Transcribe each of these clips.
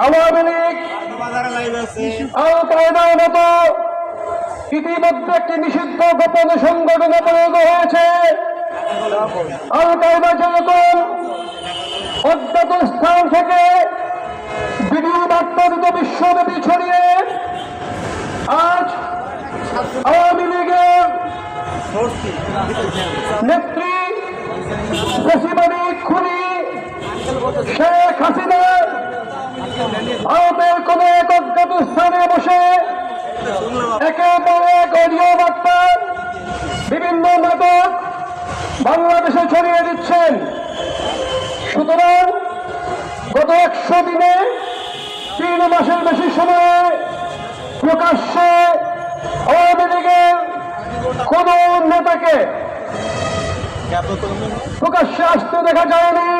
আওয়ামী লীগ আল মতো ইতিমধ্যে একটি নিষিদ্ধ গোপন সংগঠনে পরিণত হয়েছে। আল কায়দা যেরকম অজ্ঞাত স্থান থেকে ভিডিও বার্তা দ্রুত বিশ্বব্যাপী ছড়িয়ে আজ আওয়ামী লীগের নেত্রী খুনি শেখ হাসিনা ভারতের কোন এক অজ্ঞাত স্থানে বসে? একের পর এক অডিও বার্তা। বিভিন্ন নাটক বাংলাদেশে ছড়িয়ে দিচ্ছেন। সুতরাং গত একশো দিনে তিন মাসের বেশি সময়ে প্রকাশ্যে আওয়ামী লীগের কোন নেতাকে প্রকাশ্যে আসতে দেখা যায়নি।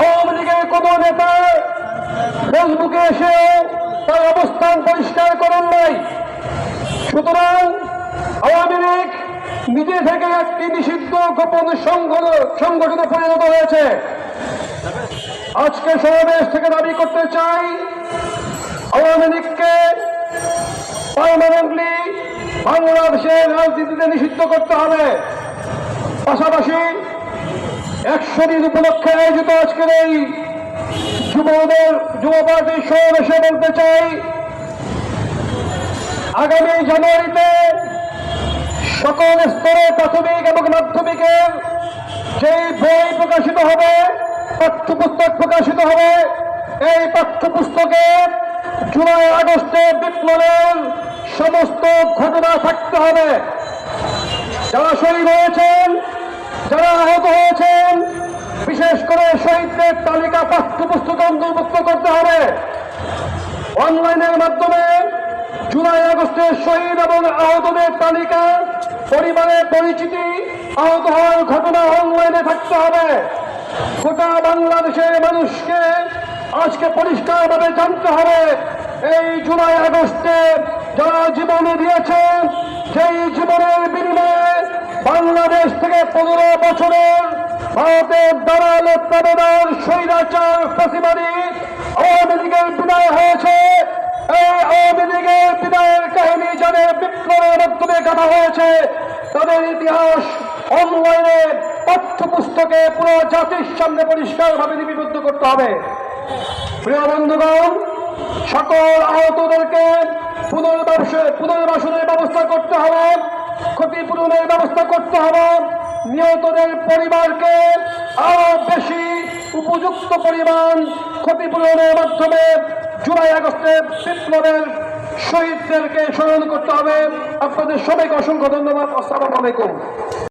আওয়ামী লীগের কোন নেতা ফেসবুকে এসে তার অবস্থান পরিষ্কার করেন নাই। সুতরাং আওয়ামী লীগ নিজে থেকে একটি নিষিদ্ধ গোপন সংগঠনে পরিণত হয়েছে। আজকে সমাবেশ থেকে দাবি করতে চাই, আওয়ামী লীগকে পার্মানেন্টলি বাংলাদেশের রাজনীতিতে নিষিদ্ধ করতে হবে। পাশাপাশি একশো দিন উপলক্ষে আয়োজিত আজকের এই যুবদের যুব পার্টির সমাবেশে বলতে চাই, আগামী জানুয়ারিতে সকল স্তরে প্রাথমিক এবং মাধ্যমিকের যেই বই প্রকাশিত হবে, পাঠ্যপুস্তক প্রকাশিত হবে, এই পাঠ্যপুস্তকে জুলাই, আগস্টে বিপ্লবের সমস্ত ঘটনা থাকতে হবে। যারা শহীদ হয়েছেন, যারা আহত হয়েছেন, বিশেষ করে শহীদদের তালিকা পাঠ্যপুস্তক অন্তর্ভুক্ত করতে হবে। অনলাইনের মাধ্যমে জুলাই আগস্টের শহীদ এবং আহতদের তালিকা, পরিবারের পরিচিতি, আহত হওয়ার ঘটনা অনলাইনে থাকতে হবে। গোটা বাংলাদেশের মানুষকে আজকে পরিষ্কারভাবে জানতে হবে, এই জুলাই আগস্টে যারা জীবনে দিয়েছেন সেই জীবনের বিনিময়ে বাংলাদেশ থেকে পনেরো বছরের ভারতের দালাল তাবেদার স্বৈরাচার ফাঁসিবাদী আওয়ামী লীগের বিদায় হয়েছে। এই আওয়ামী লীগের বিদায়ের কাহিনী যাদের বিপ্লবের মাধ্যমে গাঁথা হয়েছে। তাদের ইতিহাস অনলাইনে পাঠ্যপুস্তকে পুরো জাতির সামনে পরিষ্কারভাবে লিপিবদ্ধ করতে হবে। প্রিয় বন্ধুগণ, সকল আহতদেরকে পুনর্বাসে পুনর্বাসনের ব্যবস্থা করতে হবে। ক্ষতিপূরণের ব্যবস্থা করতে হবে। নিহতদের পরিবারকে আরও বেশি উপযুক্ত পরিমাণ ক্ষতিপূরণের মাধ্যমে জুলাই আগস্টে বিপ্লবের শহীদদেরকে স্মরণ করতে হবে। আপনাদের সবাইকে অসংখ্য ধন্যবাদ। আসসালামু আলাইকুম।